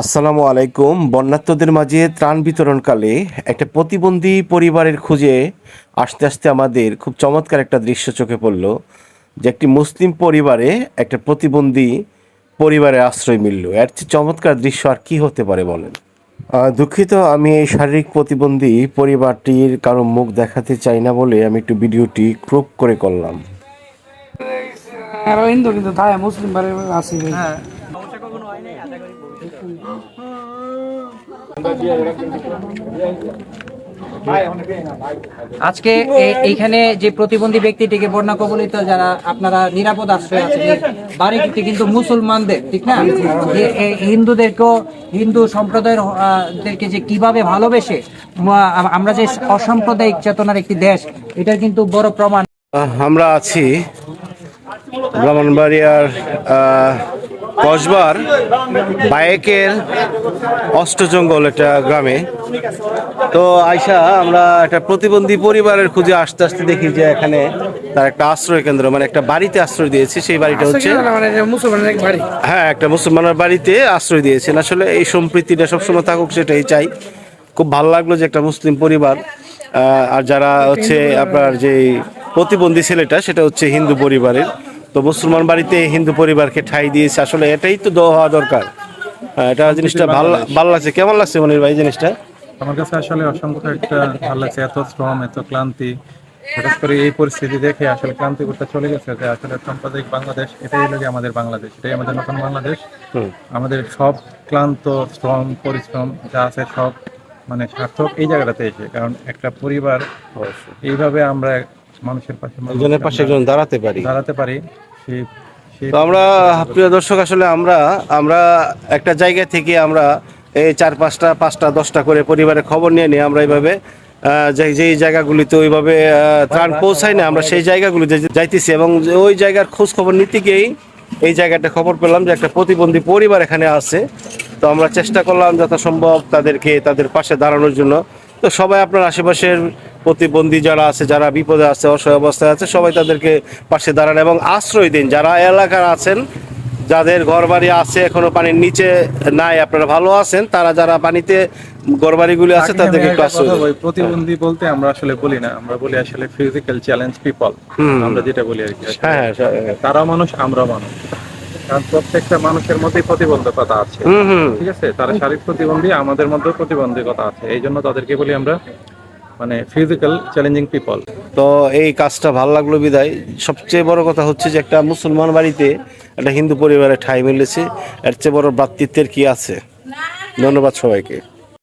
আসসালামু আলাইকুম। বন্যাত্মদের মাঝে ত্রাণ বিতরণকালে একটা প্রতিবন্ধী পরিবারের খুঁজে আসতে আসতে আমাদের খুব চমৎকার একটা দৃশ্য চোখে পড়ল যে একটি মুসলিম পরিবারে একটা প্রতিবন্ধী পরিবারে আশ্রয় মিলল। এর চেয়ে চমৎকার দৃশ্য আর কি হতে পারে বলেন? দুঃখিত আমি এই শারীরিক প্রতিবন্ধী পরিবারটির কারও মুখ দেখাতে চাই না বলে আমি একটু ভিডিওটি ক্রপ করে করলাম। আর হিন্দু কিন্তু আজকে এইখানে যে প্রতিবন্ধী ব্যক্তিটিকে বন্যা কবলিত যারা আপনারা নিরাপদ আশ্রয় আছে বাড়িটি কিন্তু মুসলমানদের ঠিক না? হিন্দুদেরকেও হিন্দু সম্প্রদায়ের দেরকে যে কীভাবে ভালোবেসে আমরা যে অসাম্প্রদায়িক চেতনার একটি দেশ এটার কিন্তু বড় প্রমাণ। আমরা আছি ব্রাহ্মণবাড়িয়ার আহ, কসবার বায়েকের অষ্টজঙ্গল একটা গ্রামে। তো আয়সা আমরা একটা প্রতিবন্ধী পরিবারের খুঁজে আসতে আসতে দেখি যে এখানে তার একটা আশ্রয় কেন্দ্র মানে একটা বাড়িতে আশ্রয় দিয়েছে সেই বাড়িটা হচ্ছে মানে মুসলমানের হ্যাঁ একটা মুসলমানের বাড়িতে আশ্রয় দিয়েছেন। আসলে এই সম্প্রীতিটা সবসময় থাকুক সেটাই চাই। খুব ভালো লাগল যে একটা মুসলিম পরিবার আর যারা হচ্ছে আপনার যে প্রতিবন্ধী ছেলেটা সেটা হচ্ছে হিন্দু পরিবারের। তো মুসলমান বাড়িতে হিন্দু পরিবারকে ঠাই দিয়েছে। আসলে এটাই তো দেওয়া হওয়া দরকার। এটা জিনিসটা ভালো ভালো লাগছে। কেমন লাগছে মনির ভাই জিনিসটা? আমার কাছে আসলে অসংখ্য একটা ভালো লাগছে। এত শ্রম এত ক্লান্তি। হঠাৎ করে এই পরিস্থিতি দেখে আসলে ক্লান্তি করতে চলে গেছে যে আসলে সাম্প্রদায়িক বাংলাদেশ এটাই হলো আমাদের বাংলাদেশ এটাই আমাদের নতুন বাংলাদেশ। আমাদের সব ক্লান্ত শ্রম পরিশ্রম যা আছে সব মানে সার্থক এই জায়গাটাতে এসে। কারণ একটা পরিবার এইভাবে আমরা মানুষের পাশে একজনের পাশে একজন দাঁড়াতে পারি। দাঁড়াতে পারি। সেই তো আমরা প্রিয় দর্শক আসলে আমরা আমরা একটা জায়গা থেকে আমরা এই চার পাঁচটা পাঁচটা দশটা করে পরিবারের খবর নিয়ে নিয়ে আমরা এইভাবে যেই জায়গাগুলিতে ওইভাবে ত্রাণ পৌঁছায় না আমরা সেই জায়গাগুলিতে যাইতেছি এবং ওই জায়গার খোঁজ খবর নিতে গিয়েই এই জায়গাটা খবর পেলাম যে একটা প্রতিবন্ধী পরিবার এখানে আছে। তো আমরা চেষ্টা করলাম যথাসম্ভব তাদেরকে তাদের পাশে দাঁড়ানোর জন্য। তো সবাই আপনার আশেপাশের প্রতিবন্ধী যারা আছে যারা বিপদে আছে অসহায় অবস্থায় আছে সবাই তাদেরকে পাশে দাঁড়ান এবং আশ্রয় দিন। যারা এলাকার আছেন যাদের ঘরবাড়ি আছে এখনও পানির নিচে নাই আপনারা ভালো আছেন তারা যারা পানিতে ঘরবাড়িগুলি আছে তাদেরকে একটু আশ্রয় প্রতিবন্ধী বলতে আমরা আসলে বলি না আমরা বলি আসলে ফিজিক্যাল চ্যালেঞ্জ পিপল আমরা যেটা বলি আর কি। হ্যাঁ হ্যাঁ হ্যাঁ। তারা মানুষ আমরা মানুষ। কারণ প্রত্যেকটা মানুষের মধ্যেই প্রতিবন্ধকতা আছে। ঠিক আছে? তারা শারীরিক প্রতিবন্ধী আমাদের মধ্যেও প্রতিবন্ধকতা আছে। এই জন্য তাদেরকে বলি আমরা মানে ফিজিক্যাল চ্যালেঞ্জিং পিপল তো এই কাজটা ভালো লাগল বিদায়। সবচেয়ে বড় কথা হচ্ছে যে একটা মুসলমান বাড়িতে একটা হিন্দু পরিবারে ঠাঁই মিলেছে। এর চেয়ে বড় ভ্রাতৃত্বের কি আছে? ধন্যবাদ সবাইকে।